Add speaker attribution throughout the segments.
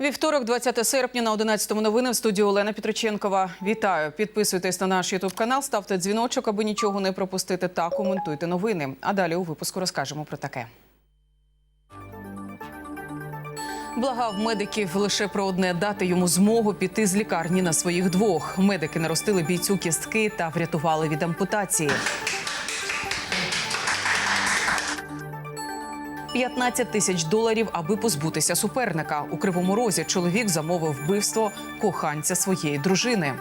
Speaker 1: Вівторок, 20 серпня на 11 новини в студії Олена Петриченкова. Вітаю! Підписуйтесь на наш Ютуб канал, ставте дзвіночок, аби нічого не пропустити, та коментуйте новини. А далі у випуску розкажемо про таке. Благав медиків лише про одне дати йому змогу піти з лікарні на своїх двох. Медики наростили бійцю кістки та врятували від ампутації. 15 тисяч доларів, аби позбутися суперника. У кривому розі чоловік замовив вбивство коханця своєї дружини.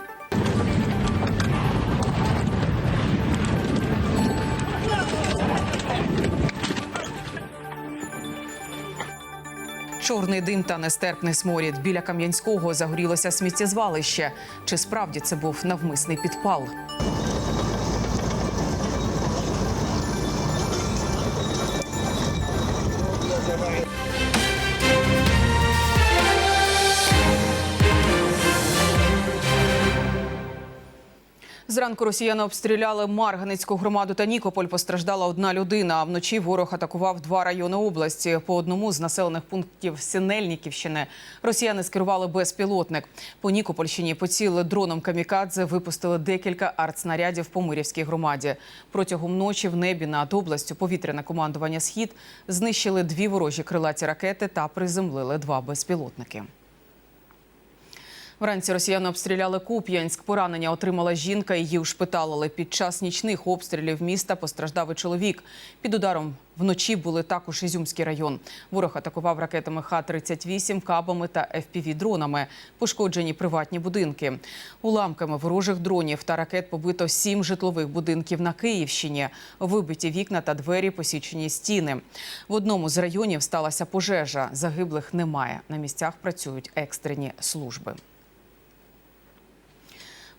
Speaker 1: Чорний дим та нестерпний сморід. Біля Кам'янського загорілося сміттєзвалище. Чи справді це був навмисний підпал? Зранку росіяни обстріляли Марганецьку громаду та Нікополь. Постраждала одна людина. А вночі ворог атакував два райони області. По одному з населених пунктів Синельниківщини росіяни скерували безпілотник. По Нікопольщині поцілили дроном камікадзе, випустили декілька артснарядів по Мирівській громаді. Протягом ночі в небі над областю повітряне командування Схід знищили дві ворожі крилаті ракети та приземлили два безпілотники. Вранці росіяни обстріляли Куп'янськ. Поранення отримала жінка. Її ушпиталили. Під час нічних обстрілів міста постраждав і чоловік. Під ударом вночі були також Ізюмський район. Ворог атакував ракетами Х-38, кабами та ФПВ-дронами. Пошкоджені приватні будинки. Уламками ворожих дронів та ракет побито сім житлових будинків на Київщині. Вибиті вікна та двері, посічені стіни. В одному з районів сталася пожежа. Загиблих немає. На місцях працюють екстрені служби.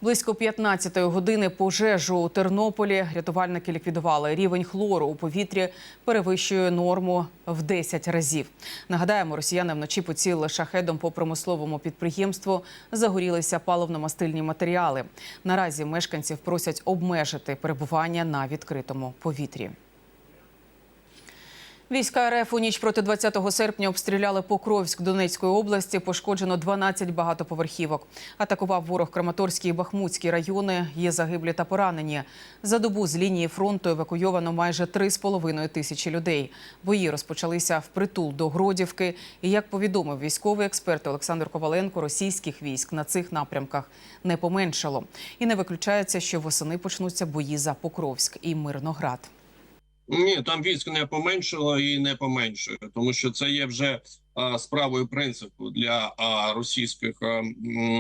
Speaker 1: Близько 15-ї години пожежу у Тернополі рятувальники ліквідували. Рівень хлору у повітрі перевищує норму в 10 разів. Нагадаємо, росіяни вночі поцілили шахедом по промисловому підприємству. Загорілися паливно-мастильні матеріали. Наразі мешканців просять обмежити перебування на відкритому повітрі. Війська РФ у ніч проти 20 серпня обстріляли Покровськ Донецької області. Пошкоджено 12 багатоповерхівок. Атакував ворог Краматорський і Бахмутський райони. Є загиблі та поранені. За добу з лінії фронту евакуйовано майже 3,5 тисячі людей. Бої розпочалися впритул до Гродівки. І як повідомив військовий експерт Олександр Коваленко, російських військ на цих напрямках не поменшало. І не виключається, що восени почнуться бої за Покровськ і Мирноград.
Speaker 2: Ні, там військ не поменшило і не поменшує, тому що це є вже а, справою принципу для а, російських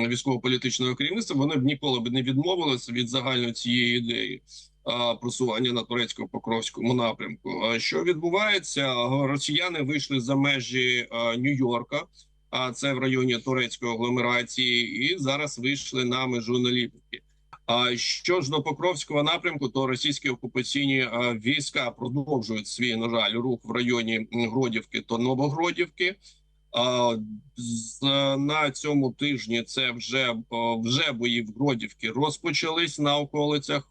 Speaker 2: військово-політичного керівництва. Вони б ніколи б не відмовилися від загальної цієї ідеї а, просування на турецько-покровському напрямку. А що відбувається? Росіяни вийшли за межі Нью-Йорка, а це в районі турецької агломерації, і зараз вийшли на межу Наліпки. Що ж до Покровського напрямку, то російські окупаційні е, війська продовжують свій на жаль рух в районі Гродівки та Новогродівки. На цьому тижні це вже, вже бої в Гродівки розпочались на околицях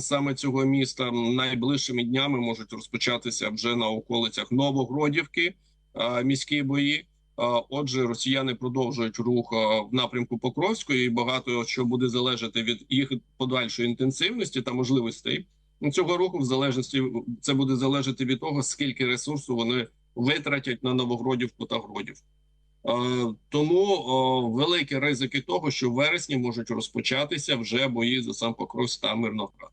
Speaker 2: саме цього міста. Найближчими днями можуть розпочатися вже на околицях Новогродівки міські бої. Отже, росіяни продовжують рух в напрямку Покровської, і багато що буде залежати від їх подальшої інтенсивності та можливостей цього руху. В залежності це буде залежати від того, скільки ресурсу вони витратять на Новогродівку та Гродівку. Тому великі ризики того, що в вересні можуть розпочатися вже бої за сам Покровськ та Мирноград.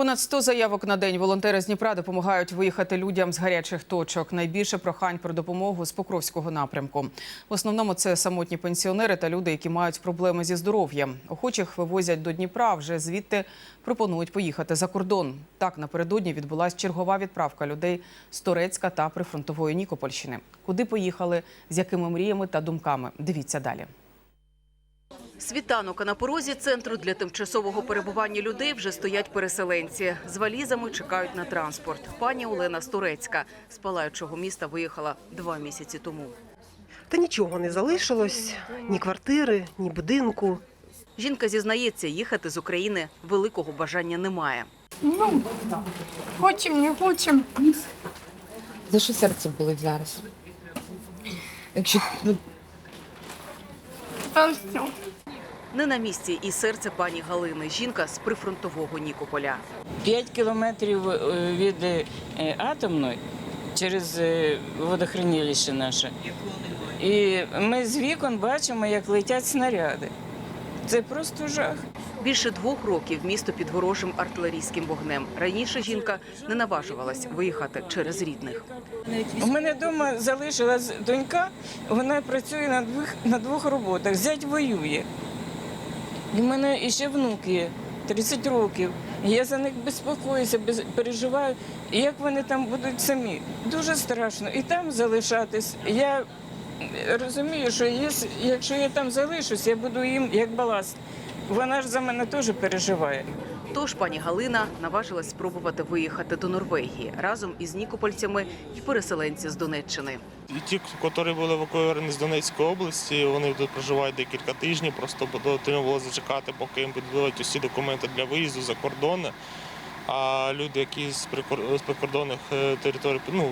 Speaker 1: Понад 100 заявок на день волонтери з Дніпра допомагають виїхати людям з гарячих точок. Найбільше прохань про допомогу з Покровського напрямку. В основному це самотні пенсіонери та люди, які мають проблеми зі здоров'ям. Охочих вивозять до Дніпра. Вже звідти пропонують поїхати за кордон. Так напередодні відбулася чергова відправка людей з Турецька та прифронтової Нікопольщини. Куди поїхали, з якими мріями та думками? Дивіться далі. Світанок, а на порозі центру для тимчасового перебування людей вже стоять переселенці. З валізами чекають на транспорт. Пані Олена з Турецька з палаючого міста виїхала два місяці тому.
Speaker 3: Та нічого не залишилось, ні квартири, ні будинку.
Speaker 1: Жінка зізнається, їхати з України великого бажання немає.
Speaker 4: Ну, хочемо, не хочемо.
Speaker 5: За що серце болить зараз?
Speaker 4: Якщо ну,
Speaker 5: Там все.
Speaker 1: Не на місці і серце пані Галини. Жінка з прифронтового Нікополя.
Speaker 4: 5 кілометрів е, від е, атомної через е, водохранилище наше. І ми з вікон бачимо, як летять снаряди. Це просто жах.
Speaker 1: Більше двох років місто під ворожим артилерійським вогнем. Раніше жінка не наважувалась виїхати через рідних.
Speaker 4: У мене вдома залишилась донька, вона працює на двох, на двох роботах. Зять воює. І в мене іще внук є, 30 років. Я за них безпокоюся, без- переживаю, як вони там будуть самі. Дуже страшно. І там залишатись. Я розумію, що якщо я там залишусь, я буду їм як баласт. Вона ж за мене теж переживає.
Speaker 1: Тож пані Галина наважилась спробувати виїхати до Норвегії разом із нікопольцями і переселенці з Донеччини.
Speaker 6: І ті, які були евакуйовані з Донецької області, вони тут проживають декілька тижнів, просто потрібно було зачекати, поки їм підведуть усі документи для виїзду за кордони. А люди, які з прикор- прикордонних е, територій, ну,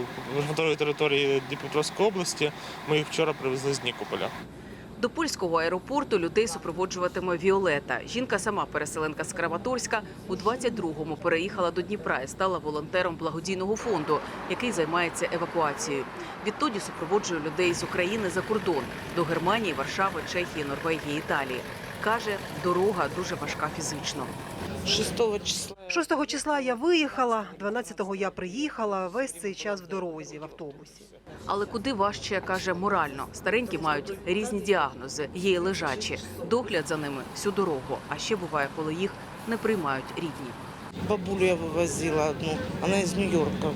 Speaker 6: території Дніпропетровської області, ми їх вчора привезли з Нікополя.
Speaker 1: До польського аеропорту людей супроводжуватиме Віолета. Жінка сама переселенка з Краматорська. У 22-му переїхала до Дніпра і стала волонтером благодійного фонду, який займається евакуацією. Відтоді супроводжує людей з України за кордон до Германії, Варшави, Чехії, Норвегії, Італії. Каже, дорога дуже важка фізично.
Speaker 4: 6 числа
Speaker 3: 6 числа я виїхала, 12-го я приїхала, весь цей час в дорозі, в автобусі.
Speaker 1: Але куди важче каже морально. Старенькі мають різні діагнози, є й лежачі. Догляд за ними всю дорогу. А ще буває, коли їх не приймають рідні.
Speaker 7: Бабулю я вивозила одну, вона з Нью-Йорка.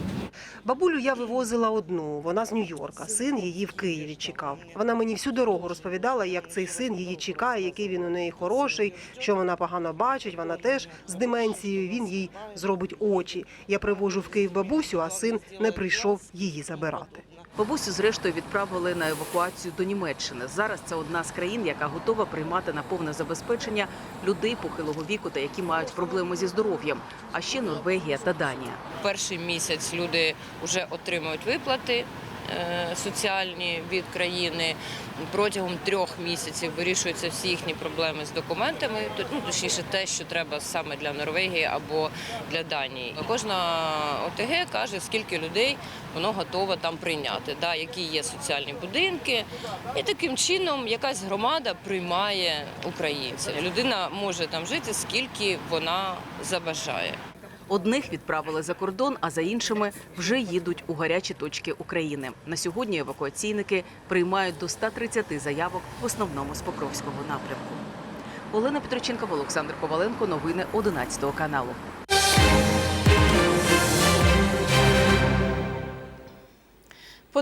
Speaker 3: Бабулю я вивозила одну, вона з Нью-Йорка. Син її в Києві чекав. Вона мені всю дорогу розповідала, як цей син її чекає, який він у неї хороший, що вона погано бачить. Вона теж з деменцією. Він їй зробить очі. Я привожу в Київ бабусю, а син не прийшов її забирати.
Speaker 1: Бабусю, зрештою, відправили на евакуацію до Німеччини. Зараз це одна з країн, яка готова приймати на повне забезпечення людей похилого віку та які мають проблеми зі здоров'ям. А ще Норвегія та Данія.
Speaker 8: перший місяць люди вже отримують виплати соціальні від країни. Протягом трьох місяців вирішуються всі їхні проблеми з документами. Ну, точніше, те, що треба саме для Норвегії або для Данії. Кожна ОТГ каже, скільки людей воно готово там прийняти, да, які є соціальні будинки. І таким чином якась громада приймає українців. Людина може там жити, скільки вона забажає.
Speaker 1: Одних відправили за кордон, а за іншими вже їдуть у гарячі точки України. На сьогодні евакуаційники приймають до 130 заявок в основному з Покровського напрямку. Олена Петриченкова, Олександр Коваленко. Новини 11 каналу.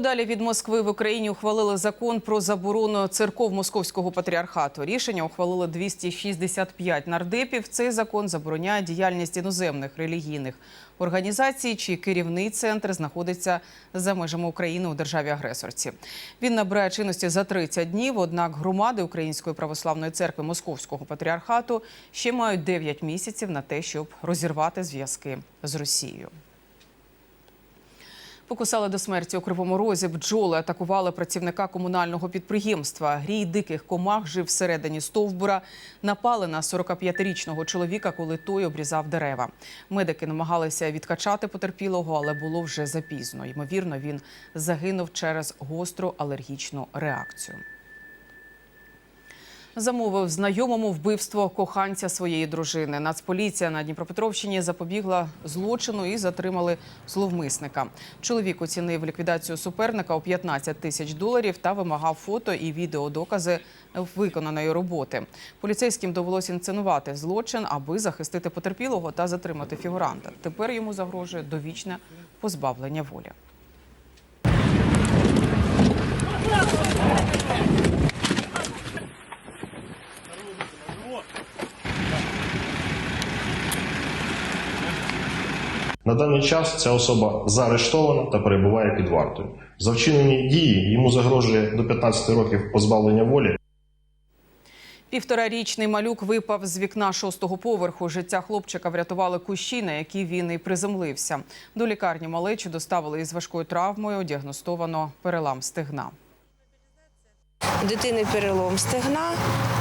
Speaker 1: Подалі від Москви в Україні ухвалили закон про заборону церков Московського патріархату. Рішення ухвалили 265 нардепів. Цей закон забороняє діяльність іноземних релігійних організацій, чий керівний центр знаходиться за межами України у державі-агресорці. Він набирає чинності за 30 днів. Однак громади Української православної церкви Московського патріархату ще мають 9 місяців на те, щоб розірвати зв'язки з Росією. Покусали до смерті у Кривому Розі. Бджоли атакували працівника комунального підприємства. Грій диких комах жив всередині стовбура. Напали на 45-річного чоловіка, коли той обрізав дерева. Медики намагалися відкачати потерпілого, але було вже запізно. Ймовірно, він загинув через гостру алергічну реакцію. Замовив знайомому вбивство коханця своєї дружини. Нацполіція на Дніпропетровщині запобігла злочину і затримали зловмисника. Чоловік оцінив ліквідацію суперника у 15 тисяч доларів та вимагав фото і відеодокази виконаної роботи. Поліцейським довелося інсценувати злочин, аби захистити потерпілого та затримати фігуранта. Тепер йому загрожує довічне позбавлення волі.
Speaker 9: На даний час ця особа заарештована та перебуває під вартою. За вчинені дії йому загрожує до 15 років позбавлення волі.
Speaker 1: Півторарічний малюк випав з вікна шостого поверху. Життя хлопчика врятували кущі, на які він і приземлився. До лікарні малечу доставили із важкою травмою. Діагностовано перелам стегна.
Speaker 7: У дитини перелом стегна,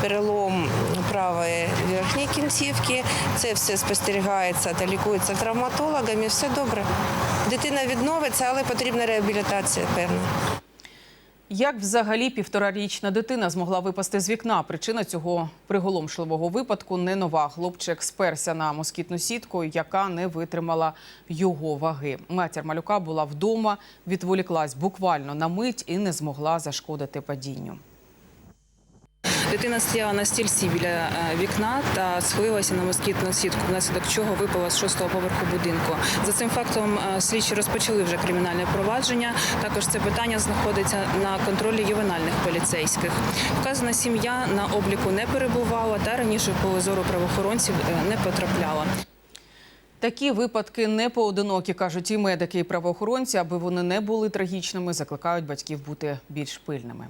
Speaker 7: перелом правої верхньої кінцівки. Це все спостерігається та лікується травматологами. Все добре. Дитина відновиться, але потрібна реабілітація певна.
Speaker 1: Як взагалі півторарічна дитина змогла випасти з вікна? Причина цього приголомшливого випадку не нова. Хлопчик сперся на москітну сітку, яка не витримала його ваги. Матір малюка була вдома, відволіклась буквально на мить і не змогла зашкодити падінню.
Speaker 5: Дитина стояла на стільці біля е, вікна та схилилася на москітну сітку, внаслідок чого випала з шостого поверху будинку. За цим фактом е, слідчі розпочали вже кримінальне провадження. Також це питання знаходиться на контролі ювенальних поліцейських. Вказана сім'я на обліку не перебувала та раніше в поле зору правоохоронців е, не потрапляла.
Speaker 1: Такі випадки не поодинокі, кажуть і медики, і правоохоронці. Аби вони не були трагічними, закликають батьків бути більш пильними.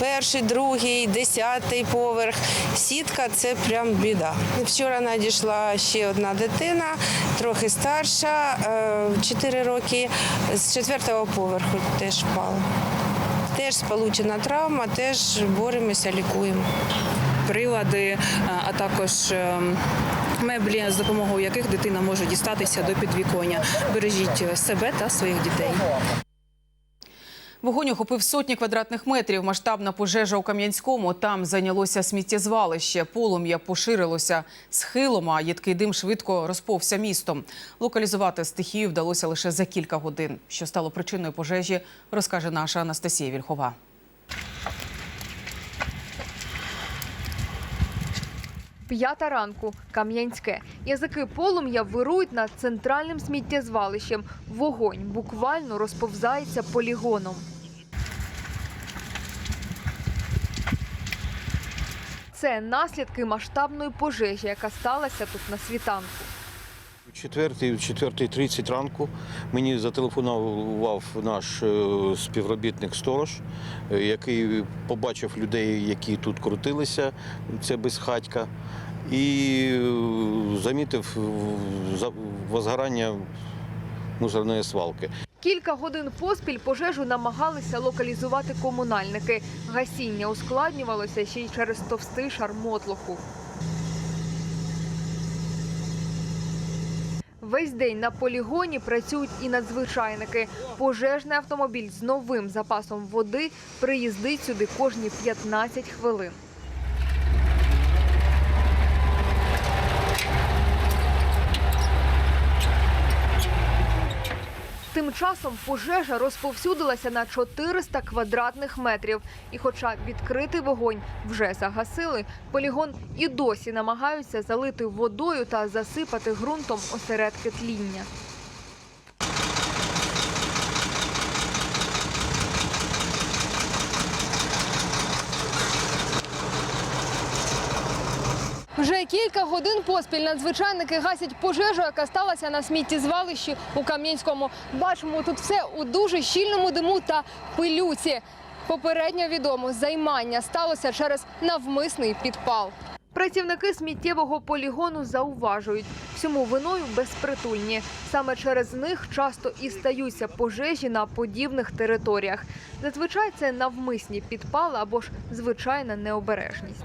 Speaker 7: Перший, другий, десятий поверх. Сітка це прям біда. Вчора надійшла ще одна дитина, трохи старша, 4 роки, з четвертого поверху теж впала. Теж сполучена травма, теж боремося, лікуємо.
Speaker 5: Прилади, е, а також е, меблі, з допомогою яких дитина може дістатися до підвіконня. Бережіть себе та своїх дітей.
Speaker 1: Вогонь охопив сотні квадратних метрів. Масштабна пожежа у Кам'янському. Там зайнялося сміттєзвалище. Полум'я поширилося схилом, а їдкий дим швидко розповся містом. Локалізувати стихію вдалося лише за кілька годин. Що стало причиною пожежі, розкаже наша Анастасія Вільхова.
Speaker 10: П'ята ранку, Кам'янське. Язики полум'я вирують над центральним сміттєзвалищем. Вогонь буквально розповзається полігоном. Це наслідки масштабної пожежі, яка сталася тут на світанку.
Speaker 11: У четвертій, у четвертій 30 ранку мені зателефонував наш е, співробітник сторож, е, який побачив людей, які тут крутилися, це безхатька, і е, замітив за- возгорання мусорної свалки.
Speaker 10: Кілька годин поспіль пожежу намагалися локалізувати комунальники. Гасіння ускладнювалося ще й через товстий шар мотлоху. Весь день на полігоні працюють і надзвичайники. Пожежний автомобіль з новим запасом води приїздить сюди кожні 15 хвилин. Часом пожежа розповсюдилася на 400 квадратних метрів. І хоча відкритий вогонь вже загасили, полігон і досі намагаються залити водою та засипати ґрунтом осередки тління. Вже кілька годин поспіль надзвичайники гасять пожежу, яка сталася на сміттєзвалищі у Кам'янському. Бачимо тут все у дуже щільному диму та пилюці. Попередньо відомо, займання сталося через навмисний підпал. Працівники сміттєвого полігону зауважують, всьому виною безпритульні. Саме через них часто і стаються пожежі на подібних територіях. Зазвичай це навмисні підпали або ж звичайна необережність.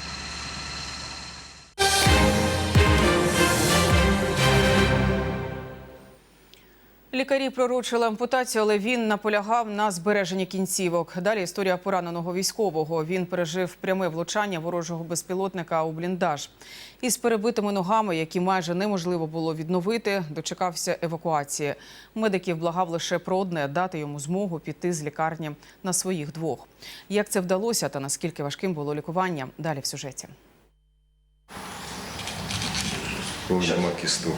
Speaker 1: Лікарі пророчили ампутацію, але він наполягав на збереженні кінцівок. Далі історія пораненого військового. Він пережив пряме влучання ворожого безпілотника у бліндаж. Із перебитими ногами, які майже неможливо було відновити, дочекався евакуації. Медиків благав лише про одне дати йому змогу піти з лікарні на своїх двох. Як це вдалося та наскільки важким було лікування? Далі в сюжеті.
Speaker 12: Нема кісток.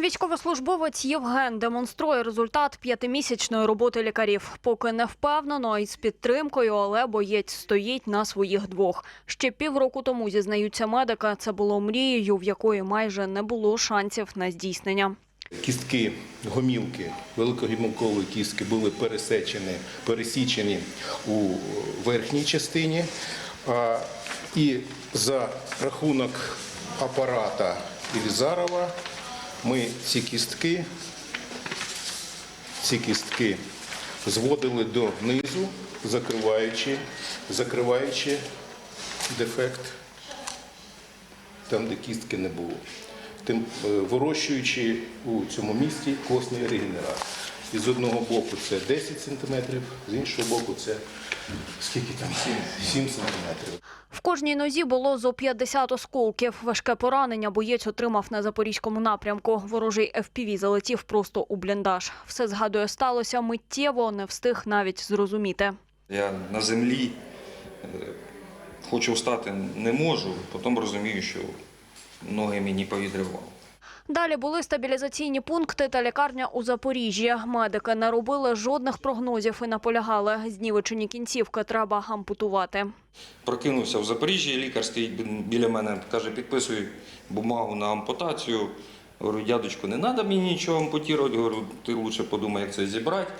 Speaker 13: Військовослужбовець Євген демонструє результат п'ятимісячної роботи лікарів. Поки не впевнено і з підтримкою, але боєць стоїть на своїх двох. Ще півроку тому зізнаються медики. Це було мрією, в якої майже не було шансів на здійснення.
Speaker 11: Кістки гомілки, великогімілкової кістки були пересечені, пересічені у верхній частині, І за рахунок апарата Ілізарова ми ці кістки, ці кістки зводили донизу, закриваючи, закриваючи дефект там, де кістки не було. Тим е, вирощуючи у цьому місці костний регенерат. І з одного боку це 10 см, з іншого боку це скільки там? 7, 7 см.
Speaker 13: В кожній нозі було зо 50 осколків. Важке поранення боєць отримав на запорізькому напрямку. Ворожий FPV залетів просто у бліндаж. Все згадує сталося миттєво, не встиг навіть зрозуміти.
Speaker 2: Я на землі е, хочу встати не можу, потім розумію, що ноги мені повідривало.
Speaker 13: Далі були стабілізаційні пункти та лікарня у Запоріжжі. Медики не робили жодних прогнозів і наполягали. Знівечені кінцівки треба ампутувати.
Speaker 2: Прокинувся в Запоріжжі, лікар стоїть біля мене, каже, підписуй бумагу на ампутацію. Говорю, дядечко, не треба мені нічого ампутувати. Говорю, ти лучше подумай, як це зібрати.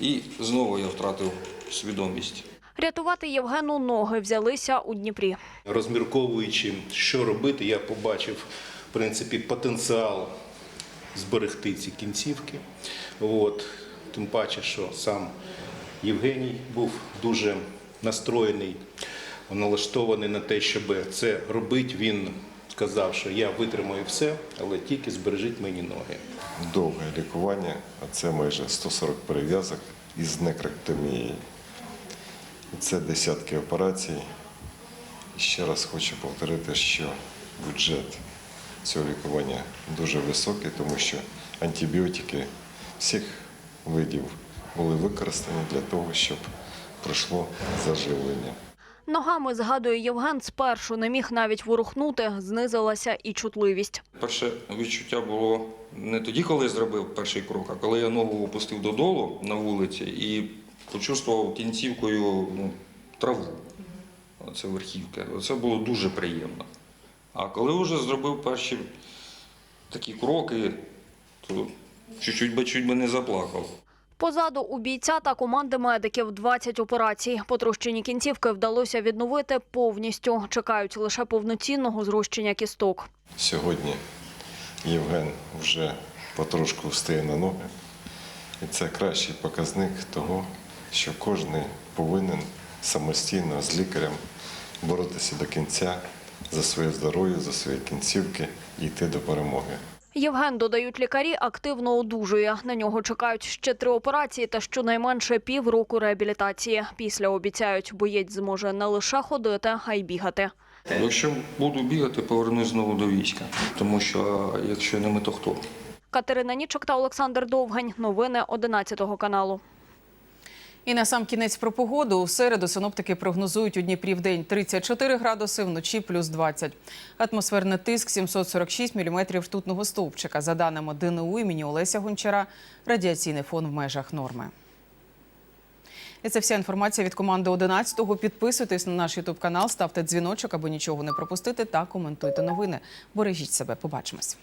Speaker 2: І знову я втратив свідомість.
Speaker 13: Рятувати Євгену ноги взялися у Дніпрі.
Speaker 11: Розмірковуючи, що робити, я побачив принципі, потенціал зберегти ці кінцівки. От. Тим паче, що сам Євгеній був дуже настроєний, налаштований на те, щоб це робити. Він сказав, що я витримаю все, але тільки збережіть мені ноги.
Speaker 12: Довге лікування, а це майже 140 перев'язок із некректомією. Це десятки операцій. І ще раз хочу повторити, що бюджет цього лікування дуже високий, тому що антибіотики всіх видів були використані для того, щоб пройшло заживлення.
Speaker 13: Ногами, згадує Євген, спершу не міг навіть ворухнути, знизилася і чутливість.
Speaker 2: Перше відчуття було не тоді, коли я зробив перший крок, а коли я ногу опустив додолу на вулиці і почувствував кінцівкою ну, траву. Це верхівка. Це було дуже приємно. А коли вже зробив перші такі кроки, то чуть-чуть би чуть би не заплакав.
Speaker 13: Позаду у бійця та команди медиків 20 операцій. Потрощені кінцівки вдалося відновити повністю. Чекають лише повноцінного зрощення кісток.
Speaker 12: Сьогодні Євген вже потрошку встає на ноги. І це кращий показник того, що кожен повинен самостійно з лікарем боротися до кінця за своє здоров'я, за свої кінцівки і йти до перемоги.
Speaker 13: Євген, додають лікарі, активно одужує. На нього чекають ще три операції та щонайменше півроку реабілітації. Після обіцяють, боєць зможе не лише ходити, а й бігати.
Speaker 2: Якщо буду бігати, повернусь знову до війська. Тому що якщо не ми, то хто?
Speaker 13: Катерина Нічок та Олександр Довгань. Новини 11 каналу.
Speaker 1: І на сам кінець про погоду. У середу синоптики прогнозують у Дніпрі в день 34 градуси, вночі плюс 20. Атмосферний тиск 746 міліметрів ртутного стовпчика. За даними ДНУ імені Олеся Гончара, радіаційний фон в межах норми. І це вся інформація від команди 11-го. Підписуйтесь на наш ютуб канал, ставте дзвіночок, аби нічого не пропустити, та коментуйте новини. Бережіть себе. Побачимось.